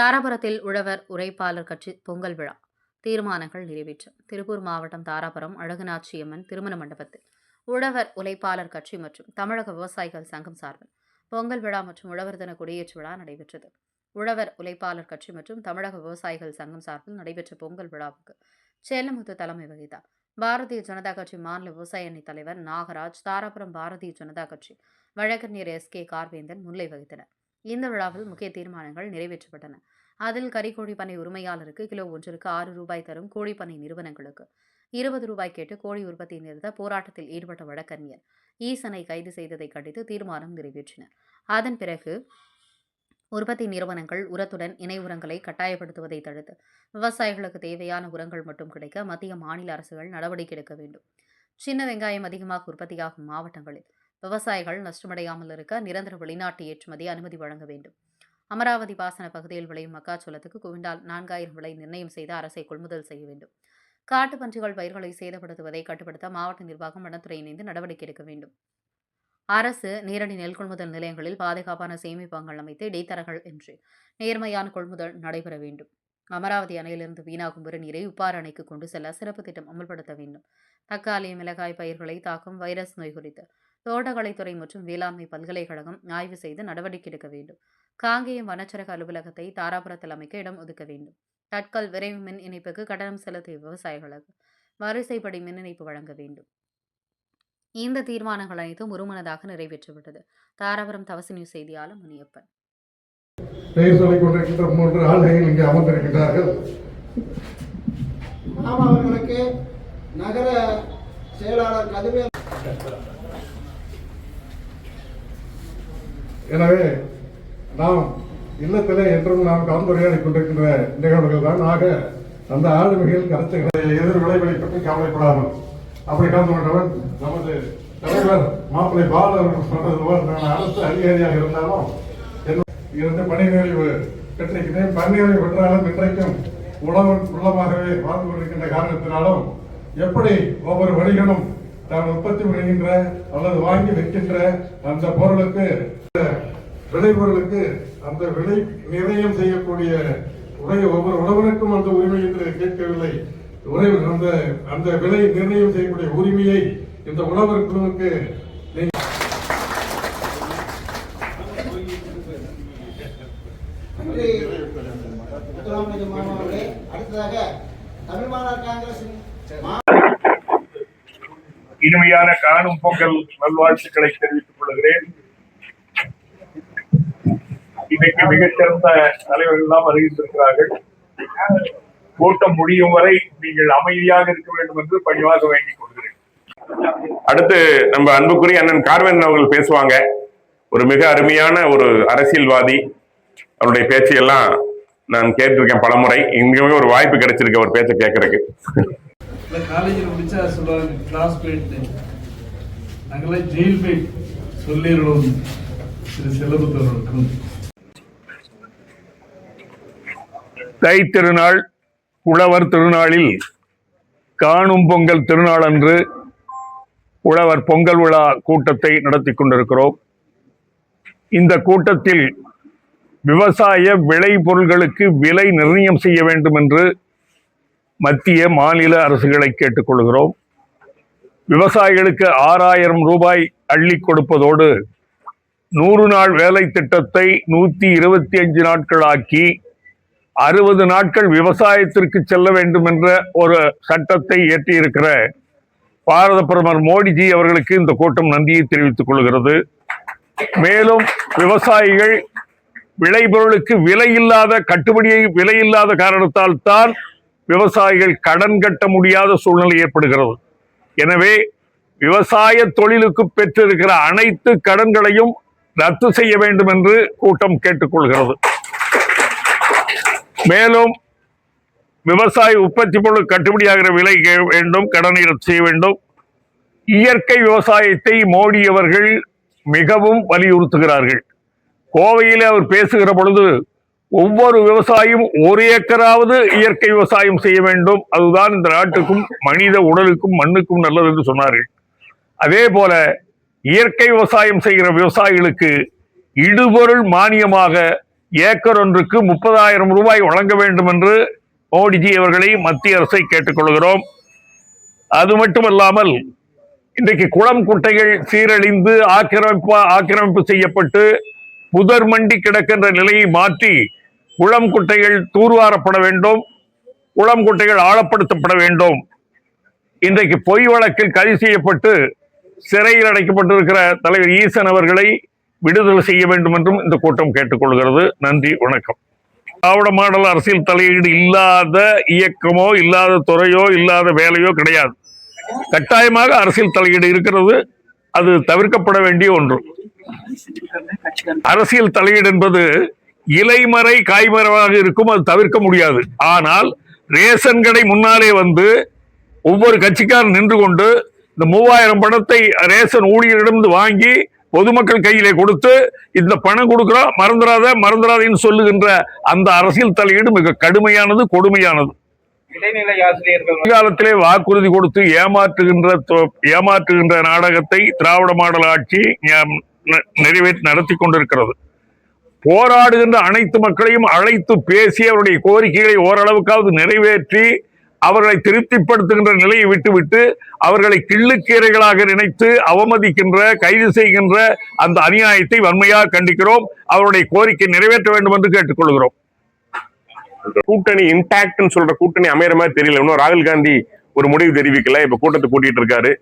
தாராபுரத்தில் உழவர் உரைப்பாளர் கட்சி பொங்கல் விழா. தீர்மானங்கள் நிறைவேற்றம் திருப்பூர் மாவட்டம் தாராபுரம் அழகுநாச்சியம்மன் திருமண மண்டபத்தில். உழவர் உழைப்பாளர் கட்சி மற்றும் தமிழக விவசாயிகள் சங்கம் சார்பில் பொங்கல் விழா மற்றும் உழவர் தின குடியேற்று விழா நடைபெற்றது. உழவர் உழைப்பாளர் கட்சி மற்றும் தமிழக விவசாயிகள் சங்கம் சார்பில் நடைபெற்ற பொங்கல் விழாவுக்கு சேலமுத்து தலைமை வகித்தார். பாரதிய ஜனதா கட்சி மாநில விவசாய அணி தலைவர் நாகராஜ் தாராபுரம் பாரதிய ஜனதா கட்சி வழக்கறிஞர் எஸ் கே கார்வேந்தன் முன்னிலை வகித்தனர். இந்த விழாவில் முக்கிய தீர்மானங்கள் நிறைவேற்றப்பட்டன. அதில் கறிக்கோழி பண்ணை உரிமையாளருக்கு கிலோ ஒன்றிற்கு ஆறு ரூபாய் தரும் கோழிப்பண்ணை நிறுவனங்களுக்கு இருபது ரூபாய் கேட்டு கோழி உற்பத்தி நிறுத்த போராட்டத்தில் ஈடுபட்ட வழக்கறிஞர் ஈசனை கைது செய்ததை கண்டித்து தீர்மானம் நிறைவேற்றினர் அதன் பிறகு உற்பத்தி நிறுவனங்கள் உரத்துடன் இணை உரங்களை கட்டாயப்படுத்துவதை தடுத்து விவசாயிகளுக்கு தேவையான உரங்கள் மட்டும் கிடைக்க மத்திய மாநில அரசுகள் நடவடிக்கை எடுக்க வேண்டும். சின்ன வெங்காயம் அதிகமாக உற்பத்தியாகும் மாவட்டங்களில் விவசாயிகள் நஷ்டமடையாமல் இருக்க நிரந்தர வெளிநாட்டு ஏற்றுமதி அனுமதி வழங்க வேண்டும். அமராவதி பாசன பகுதியில் விளையும் மக்காச்சோளத்துக்கு குவிண்டால் நான்காயிரம் விலை நிர்ணயம் செய்து அரசை கொள்முதல் செய்ய வேண்டும். காட்டுப்பன்றிகள் பயிர்களை சேதப்படுத்துவதை கட்டுப்படுத்த மாவட்ட நிர்வாகம் வனத்துறை இணைந்து நடவடிக்கை எடுக்க வேண்டும். அரசு நேரடி நெல் கொள்முதல் நிலையங்களில் பாதுகாப்பான சேமிப்பகங்கள் அமைத்து இடைத்தரகர்கள் என்று நேர்மையான கொள்முதல் நடைபெற வேண்டும். அமராவதி அணையிலிருந்து வீணாகும் நீரை உப்பாறு அணைக்கு கொண்டு செல்ல சிறப்பு திட்டம் அமல்படுத்த வேண்டும். தக்காளி மிளகாய் பயிர்களை தாக்கும் வைரஸ் நோய் குறித்து தோட்டக்கலைத்துறை மற்றும் வேளாண்மை பல்கலைக்கழகம் ஆய்வு செய்து நடவடிக்கை எடுக்க வேண்டும். காங்கேயம் வனச்சரக அலுவலகத்தை தாராபுரத்தில் அமைக்க இடம் ஒதுக்க வேண்டும். தட்கல் விரைவு மின் இணைப்புக்கு கட்டணம் செலுத்திய விவசாயிகளுக்கு வரிசைப்படி மின் இணைப்பு வழங்க வேண்டும். இந்த தீர்மானங்கள் அனைத்தும் ஒருமனதாக நிறைவேற்றப்பட்டது தாராபுரம் தவசி நியூஸ் செய்தியாளர் முனியப்பன். பெயர் சொல்லிக் கொண்டிருக்கின்ற மூன்று ஆள்கள் இங்கே அமர்ந்திருக்கிறார்கள். மாமா அவர்களுக்கு நகர செயலாளர் கதிரவேல் எனவே நாம் இல்லத்திலே என்றும் நாம் கலந்துரையாடி கொண்டிருக்கின்ற நிகழ்வுகள் தான் ஆக அந்த ஆளுமைகள் கருத்துக்களை எதிர் விளைவுகளை பற்றி கவலைப்படாமல் அப்படி கலந்து கொண்டவன் நமது தலைவர் மாப்பிள்ளை பால் அவர்கள் சொன்னது போல் நான் அரசு அதிகாரியாக இருந்தாலும் இருந்து பணி நிறைவு பெற்றிருக்கிறேன். பணி நிறைவு பெற்றாலும் இன்றைக்கும் உணவு உள்ளமாகவே வாழ்ந்து கொண்டிருக்கின்ற காரணத்தினாலும் எப்படி ஒவ்வொரு வழிகளும் தான் உற்பத்தி பண்ணுகின்ற அல்லது வாங்கி வைக்கின்ற அந்த பொருளுக்கு விளைபொருளுக்கு அந்த விலை நிர்ணயம் செய்யக்கூடிய உடைய ஒவ்வொரு உழவனுக்கும் அந்த உரிமை என்று கேட்கவில்லை. உறவு அந்த அந்த விலை நிர்ணயம் செய்யக்கூடிய உரிமையை இந்த உழவர் குழுவுக்கு நீங்க நன்றி அடுத்ததாக தமிழ் மாநில காங்கிரஸ் மா- இனிமையான காணும் பொங்கல் நல்வாழ்த்துக்களை தெரிவித்துக் கொள்கிறேன். இன்னைக்கு மிகச்சிறந்த தலைவர்கள் எல்லாம் வருகின்றிருக்கிறார்கள். கூட்டம் முடியும் வரை நீங்கள் அமைதியாக இருக்க வேண்டும் என்று பணிவாக வேண்டிக் கொள்கிறேன். அடுத்து நம்ம அன்புக்குரிய அண்ணன் கார்வன் அவர்கள் பேசுவாங்க. ஒரு மிக அருமையான ஒரு அரசியல்வாதி. அவருடைய பேச்சையெல்லாம் நான் கேட்டிருக்கேன் பலமுறை. இங்கேயுமே ஒரு வாய்ப்பு கிடைச்சிருக்கு அவர் பேச்சை கேட்கறதுக்கு. இல்லை காலேஜில் முடிச்சா சொல்லுவாங்க கிளாஸ் போயிட்டு நாங்கள்லாம் ஜெயில் மேட் சொல்லிடுவோம் திரு செல்லபுத்தவர்களுக்கும் தை திருநாள் உழவர் திருநாளில் காணும் பொங்கல் திருநாள் அன்று உழவர் பொங்கல் விழா கூட்டத்தை நடத்தி கொண்டிருக்கிறோம். இந்த கூட்டத்தில் விவசாய விளை பொருள்களுக்கு விலை நிர்ணயம் செய்ய வேண்டும் என்று மத்திய மாநில அரசுகளை கேட்டுக்கொள்கிறோம். விவசாயிகளுக்கு ஆறாயிரம் ரூபாய் அள்ளி கொடுப்பதோடு நூறு நாள் வேலை திட்டத்தை நூற்றி இருபத்தி அஞ்சு நாட்கள் ஆக்கி அறுபது நாட்கள் விவசாயத்திற்கு செல்ல வேண்டும் என்ற ஒரு சட்டத்தை இயற்றியிருக்கிற பாரத பிரதமர் மோடிஜி அவர்களுக்கு இந்த கூட்டம் நன்றியை தெரிவித்துக் கொள்கிறது. மேலும் விவசாயிகள் விளைபொருளுக்கு விலையில்லாத கட்டுப்படியை விலையில்லாத காரணத்தால் தான் விவசாயிகள் கடன் கட்ட முடியாத சூழ்நிலை ஏற்படுகிறது. எனவே விவசாய தொழிலுக்கு பெற்றிருக்கிற அனைத்து கடன்களையும் ரத்து செய்ய வேண்டும் என்று கூட்டம் கேட்டுக்கொள்கிறது. மேலும் விவசாய உற்பத்தி பொருள் கட்டுப்படியாகிற விலை வேண்டும் கடனை ரத்து செய்ய வேண்டும். இயற்கை விவசாயத்தை மோடி அவர்கள் மிகவும் வலியுறுத்துகிறார்கள். கோவையில் அவர் பேசுகிற பொழுது ஒவ்வொரு விவசாயியும் ஒரு ஏக்கராவது இயற்கை விவசாயம் செய்ய வேண்டும். அதுதான் இந்த நாட்டுக்கும் மனித உடலுக்கும் மண்ணுக்கும் நல்லது என்று சொன்னார்கள். அதே போல இயற்கை விவசாயம் செய்கிற விவசாயிகளுக்கு இடுபொருள் மானியமாக ஏக்கர் ஒன்றுக்கு முப்பதாயிரம் ரூபாய் வழங்க வேண்டும் என்று மோடிஜி அவர்களை மத்திய அரசை கேட்டுக்கொள்கிறோம். அது மட்டுமல்லாமல் இன்றைக்கு குளம் குட்டைகள் சீரழிந்து ஆக்கிரமிப்பு ஆக்கிரமிப்பு செய்யப்பட்டு புதர் மண்டி கிடக்கின்ற நிலையை மாற்றி குளம் குட்டைகள் தூர்வாரப்பட வேண்டும். குளம் குட்டைகள் ஆழப்படுத்தப்பட வேண்டும். இன்றைக்கு பொய் வழக்கில் கைது செய்யப்பட்டு சிறையில் அடைக்கப்பட்டிருக்கிற தலைவர் ஈசன் அவர்களை விடுதலை செய்ய வேண்டும் என்றும் இந்த கூட்டம் கேட்டுக்கொள்கிறது. நன்றி வணக்கம். திராவிட மாடல் அரசியல் தலையீடு இல்லாத இயக்கமோ இல்லாத துறையோ இல்லாத வேலையோ கிடையாது. கட்டாயமாக அரசியல் தலையீடு இருக்கிறது. அது தவிர்க்கப்பட வேண்டிய ஒன்று. அரசியல் தலையீடு என்பது இலைமறை காய்மரமாக இருக்கும் அது தவிர்க்க முடியாது. ஆனால் ரேஷன் கடை முன்னாலே வந்து ஒவ்வொரு கட்சிக்காரன் நின்று கொண்டு இந்த மூவாயிரம் பணத்தை ரேஷன் ஊழியரிடம் வாங்கி பொதுமக்கள் கையிலே கொடுத்து இந்த பணம் கொடுக்கிறோம் மறந்துடாத மறந்துடாதேன்னு சொல்லுகின்ற அந்த அரசியல் தலையீடு மிக கடுமையானது கொடுமையானது. காலத்திலே வாக்குறுதி கொடுத்து ஏமாற்றுகின்ற ஏமாற்றுகின்ற நாடகத்தை திராவிட மாடல் ஆட்சி நிறைவேற்றி நடத்தி கொண்டிருக்கிறது. போராடுகின்ற அனைத்து மக்களையும் அழைத்து பேசி அவருடைய கோரிக்கைகளை ஓரளவுக்காவது நிறைவேற்றி அவர்களை திருப்திப்படுத்துகின்ற நிலையை விட்டுவிட்டு அவர்களை கிள்ளுக்கீரைகளாக நினைத்து அவமதிக்கின்ற கைது செய்கின்ற அந்த அநியாயத்தை வன்மையாக கண்டிக்கிறோம். அவருடைய கோரிக்கை நிறைவேற்ற வேண்டும் என்று கேட்டுக்கொள்கிறோம். கூட்டணி இன்டாக்ட்னு சொல்ற கூட்டணி அமையற மாதிரி தெரியல. இன்னும் ராகுல் காந்தி ஒரு முடிவு தெரிவிக்கல. இப்ப கூட்டத்தை கூட்டிட்டு இருக்காரு.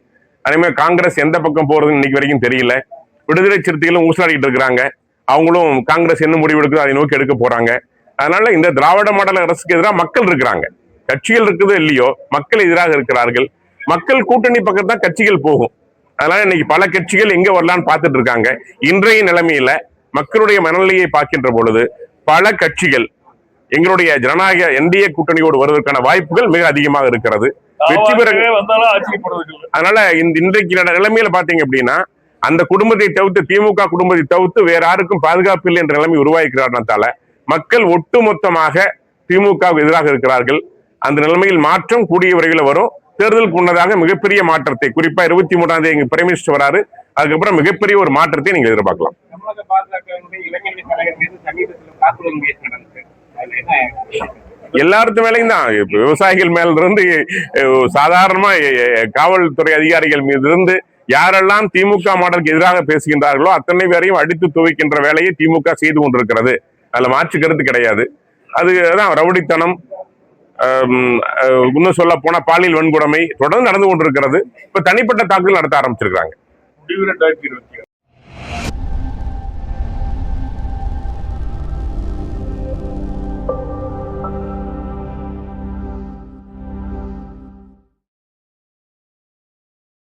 அதே மாதிரி காங்கிரஸ் எந்த பக்கம் போறதுன்னு இன்னைக்கு வரைக்கும் தெரியல. விடுதலை சிறுத்தைகளும் ஊசலாடிட்டு இருக்கிறாங்க. அவங்களும் காங்கிரஸ் என்ன முடிவு எடுக்குதோ அதை நோக்கி எடுக்க போறாங்க. அதனால இந்த திராவிட மாடல் அரசுக்கு எதிராக மக்கள் இருக்கிறாங்க. கட்சிகள் இருக்குதோ இல்லையோ மக்கள் எதிராக இருக்கிறார்கள். மக்கள் கூட்டணி பக்கம் தான் கட்சிகள் போகும். அதனால இன்னைக்கு பல கட்சிகள் எங்க வரலான்னு பார்த்துட்டு இருக்காங்க. இன்றைய நிலைமையில மக்களுடைய மனநிலையை பார்க்கின்ற பொழுது பல கட்சிகள் எங்களுடைய ஜனநாயக என்டிஏ கூட்டணியோடு வருவதற்கான வாய்ப்புகள் மிக அதிகமாக இருக்கிறது. வெற்றி பெற அதனால இந்த இன்றைக்கு நிலைமையில பாத்தீங்க அப்படின்னா அந்த குடும்பத்தை தவிர்த்து திமுக குடும்பத்தை தவிர்த்து வேற யாருக்கும் பாதுகாப்பு இல்லை என்ற நிலைமை உருவாக்கிறார்களால மக்கள் ஒட்டுமொத்தமாக திமுகவுக்கு எதிராக இருக்கிறார்கள். அந்த நிலைமையில் மாற்றம் கூடிய விரைவில் வரும். தேர்தலுக்கு முன்னதாக மிகப்பெரிய மாற்றத்தை குறிப்பா இருபத்தி மூணாம் தேதி பிரைம் மினிஸ்டர் வராரு. அதுக்கப்புறம் மிகப்பெரிய ஒரு மாற்றத்தை நீங்க எதிர்பார்க்கலாம். எல்லாத்து மேலையும் தான். விவசாயிகள் மேல இருந்து சாதாரணமா காவல்துறை அதிகாரிகள் மீது இருந்து யாரெல்லாம் திமுக மாடலுக்கு எதிராக பேசுகின்றார்களோ அத்தனை பேரையும் அடித்து துவைக்கின்ற வேலையை திமுக செய்து கொண்டிருக்கிறது. அதில் மாற்று கருத்து கிடையாது. அதுதான் ரவுடித்தனம். இன்னும் சொல்ல போனா பாலியல் வன்கொடுமை தொடர்ந்து நடந்து கொண்டிருக்கிறது. இப்ப தனிப்பட்ட தாக்குதல் நடத்த ஆரம்பிச்சிருக்காங்க